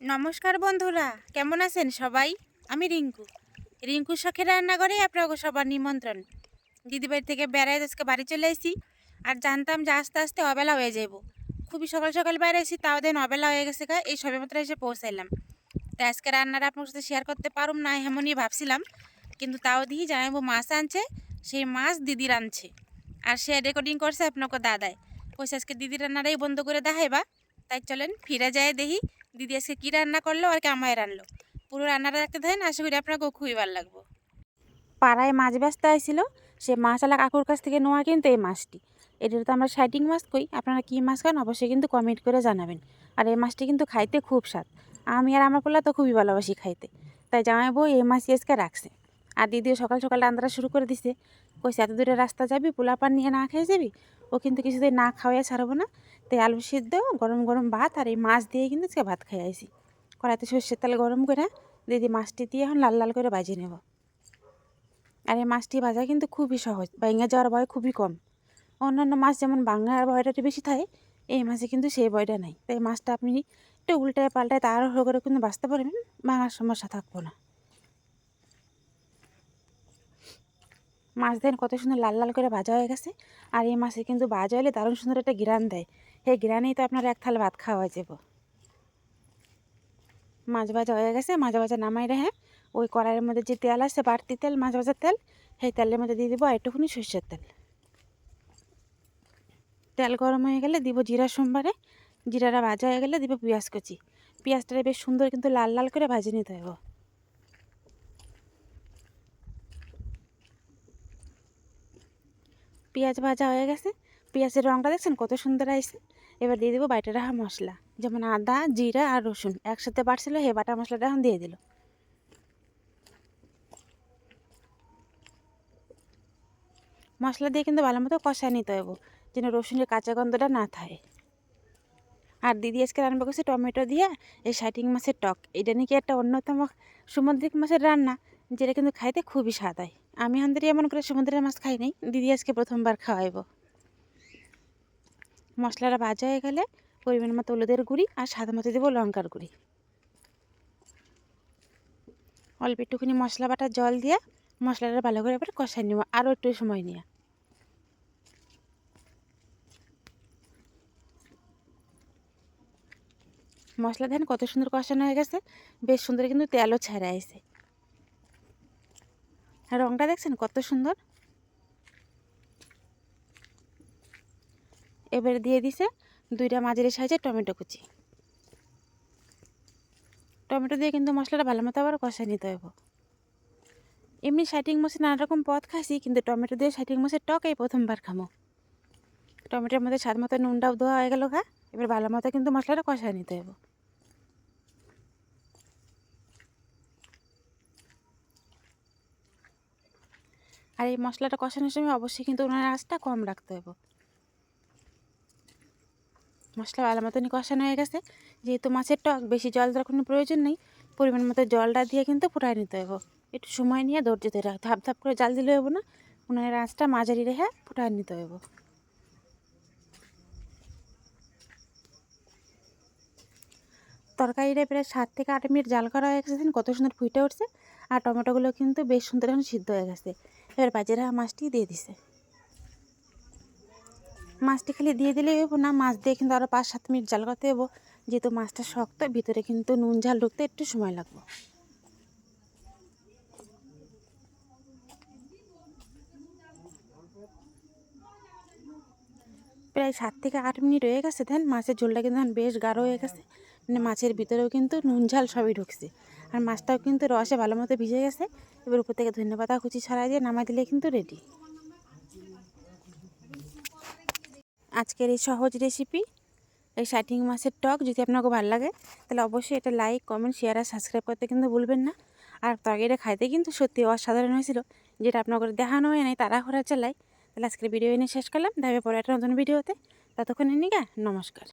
নমস্কার বন্ধুরা, কেমন আছেন সবাই? আমি রিঙ্কু। রিঙ্কু শখের রান্না রান্নাঘরে আপনাকে সবার নিমন্ত্রণ। দিদিবাড়ি থেকে বেড়াই আজকে বাড়ি চলে এসেছি আর জানতাম যে আস্তে আস্তে অবেলা হয়ে যাব খুবই সকাল সকাল বাইরে এসেছি, তাও দেন অবেলা হয়ে গেছে এই সবে মাত্র এসে পৌঁছাইলাম। তো আজকে রান্নাটা আপনার সাথে শেয়ার করতে পারুম না এমনই ভাবছিলাম, কিন্তু তাও দিই জানাব মাছ আনছে, সেই মাছ দিদি রাঁধছে। আর সে রেকর্ডিং করছে আপনাকে দাদায়। কইছে আজকে দিদি রান্নাটাই বন্ধ করে দেখাইবা। তাই চলেন ফিরে যায় দেখি। দিদি আজকে কী রান্না করল আর আমায় রান্নলো পুরো রান্নাটা দেখতে দেন আশা করি আপনাকে খুবই ভালো লাগবো। পাড়ায় মাছ ব্যস্ত হয়েছিল, সে মাছওয়ালা কাকুর কাছ থেকে নেওয়া কিন্তু এই মাছটি। এটা তো আমরা সাইটিং মাছ কই, আপনারা কী মাছ খান অবশ্যই কিন্তু কমেন্ট করে জানাবেন। আর এই মাছটি কিন্তু খাইতে খুব স্বাদ। আমি আর আমার পোলা তো খুবই ভালোবাসি খাইতে। তাই জামাই বউ এই মাছ আজকে রাখছে। আর দিদিও সকাল সকাল রান্নাটা শুরু করে দিছে। কইছে, এত দূরে রাস্তা যাবি পোলা পান নিয়ে না খেয়ে যাবি? ও কিন্তু কিছুদিন না খাওয়াই ছাড়বো না। তাই আলু সিদ্ধ, গরম গরম ভাত আর এই মাছ দিয়ে কিন্তু আজকে ভাত খাই আইছি। কড়াইতে সর্ষের তেল গরম করে দিদি মাছটি দিয়ে এখন লাল লাল করে ভাজি নেব। আর এই মাছটি ভাজা কিন্তু খুবই সহজ, ভেঙে যাওয়ার ভয় খুবই কম। অন্যান্য মাছ যেমন বাংলার ভয়টা একটু বেশি থাকে, এই মাছে কিন্তু সেই ভয়টা নাই। তাই মাছটা আপনি একটু উল্টায় পাল্টায় তারও করে কিন্তু বাঁচতে পারবেন, ভাঙার সমস্যা থাকব না। মাছ দেন কত সুন্দর লাল লাল করে ভাজা হয়ে গেছে। আর এই মাছে কিন্তু ভাজা হলে দারুণ সুন্দর একটা গ্রান দেয়। সেই গ্রানেই তো আপনার এক থাল ভাত খাওয়া যাব। মাছ ভাজা হয়ে গেছে, মাছ ভাজা নামাই রেখে ওই কড়াইয়ের মধ্যে যে তেল আছে, বাড়তি তেল, মাছ ভাজার তেল, সেই তেলের মধ্যে দিয়ে দিব একটুখানি সর্ষের তেল। তেল গরম হয়ে গেলে দিব জিরা সোমবারে। জিরাটা ভাজা হয়ে গেলে দিব পেঁয়াজ কুচি। পেঁয়াজটা বেশ সুন্দর কিন্তু লাল লাল করে ভাজি নিতে হবে। পেঁয়াজ ভাজা হয়ে গেছে। পেঁয়াজের রঙটা দেখছেন কত সুন্দর আসছে এবার দিয়ে দেবো বাইটা রাখা মশলা। যেমন আদা, জিরা আর রসুন একসাথে বাটছিল, হে বাটা মশলাটা এখন দিয়ে দিল। মশলা দিয়ে কিন্তু ভালো মতো কষায় নিতে হবে যেন রসুনের কাঁচা গন্ধটা না থাকে। আর দিদি আজকে রান্না করছে টমেটো দিয়ে এই শাইটিং মাছের টক। এটা নাকি একটা অন্যতম সামুদ্রিক মাছের রান্না, যেটা কিন্তু খাইতে খুবই স্বাদ হয়। আমি হান্দারি এমন করে সমুদ্রের মাছ খাই নাই। দিদি আজকে প্রথমবার খাওয়াইব। মশলাটা ভাজা হয়ে গেলে পরিমাণ মতো হলুদের গুঁড়ি আর সাদা মতো দেবো লঙ্কার গুঁড়ি। অল্প একটুখানি মশলা বাটা জল দিয়ে মশলাটা ভালো করে এবার কষাই নেব আরও একটু সময় নিয়ে। মশলা দেন কত সুন্দর কষানো হয়ে গেছে, বেশ সুন্দর কিন্তু তেলও ছেড়ে আছে রঙটা দেখছেন কত সুন্দর? এবার দিয়ে দিছে দুইটা মাঝারি সাইজে টমেটো কুচি। টমেটো দিয়ে কিন্তু মশলাটা ভালো মতো আবার কষাই নিতে হবে এমনি শাইটিং মাছের নানা রকম পথ খাইছি, কিন্তু টমেটো দিয়ে শাইটিং মাছের টক এই প্রথমবার খামো। টমেটোর মধ্যে স্বাদ মতো নুনটাও দেওয়া হয়ে গেল খা এবার ভালো মতো কিন্তু মশলাটা কষাই নিতে হবে আর এই মশলাটা কষানোর সময় অবশ্যই কিন্তু ওনার আঁচটা কম রাখতে হবে। মশলা ভালো মতনই কষানো হয়ে গেছে। যেহেতু মাছের টক, বেশি জল দেওয়ার কোনো প্রয়োজন নেই। পরিমাণ মতো জলটা দিয়ে কিন্তু ফুটাই নিতে হবে। একটু সময় নিয়ে ধৈর্য ধরে রাখতে ধাপ ধাপ করে জাল দিলে হব না। উনানের আঁচটা মাঝারি রেখে ফুটাই নিতে হবে। তরকারিটা প্রায় সাত থেকে আট মিনিট জাল করা হয়ে গেছে। কত সুন্দর ফুটে উঠছে। আর টমেটোগুলো কিন্তু বেশ সুন্দর এখন সিদ্ধ হয়ে গেছে। এবার বাজেরা মাছটি দিয়ে দিছে। মাছটি খালি দিয়ে দিলেই হব না, মাছ দিয়ে কিন্তু আরও পাঁচ সাত মিনিট জাল করতে হব যেহেতু মাছটা শক্ত, ভিতরে কিন্তু নুন ঝাল ঢুকতে একটু সময় লাগবে। প্রায় সাত থেকে আট মিনিট হয়ে গেছে দেন, মাছের ঝোলটা কিন্তু বেশ গাঢ় হয়ে গেছে। মানে মাছের ভিতরেও কিন্তু নুন, ঝাল সবই ঢুকছে। আর মাছটাও কিন্তু রসে ভালো মতো ভিজে গেছে। এবার উপর থেকে ধন্যবাদ কুচি ছড়াই দিয়ে নামাই দিলে কিন্তু রেডি আজকের এই সহজ রেসিপি এই শাইটিং মাছের টক যদি আপনাকে ভালো লাগে, তাহলে অবশ্যই এটা লাইক কমেন্ট শেয়ার আর সাবস্ক্রাইব করতে কিন্তু ভুলবেন না। আর তরকারিটা খাইতে কিন্তু সত্যি অসাধারণ হয়েছিল, যেটা আপনাকে দেখানো হয় নাই তারা ঘোরা চালাই তাহলে আজকের ভিডিও এনে শেষ করলাম। দেখা পরে একটা নতুন ভিডিওতে ততক্ষণ এনে গা নমস্কার।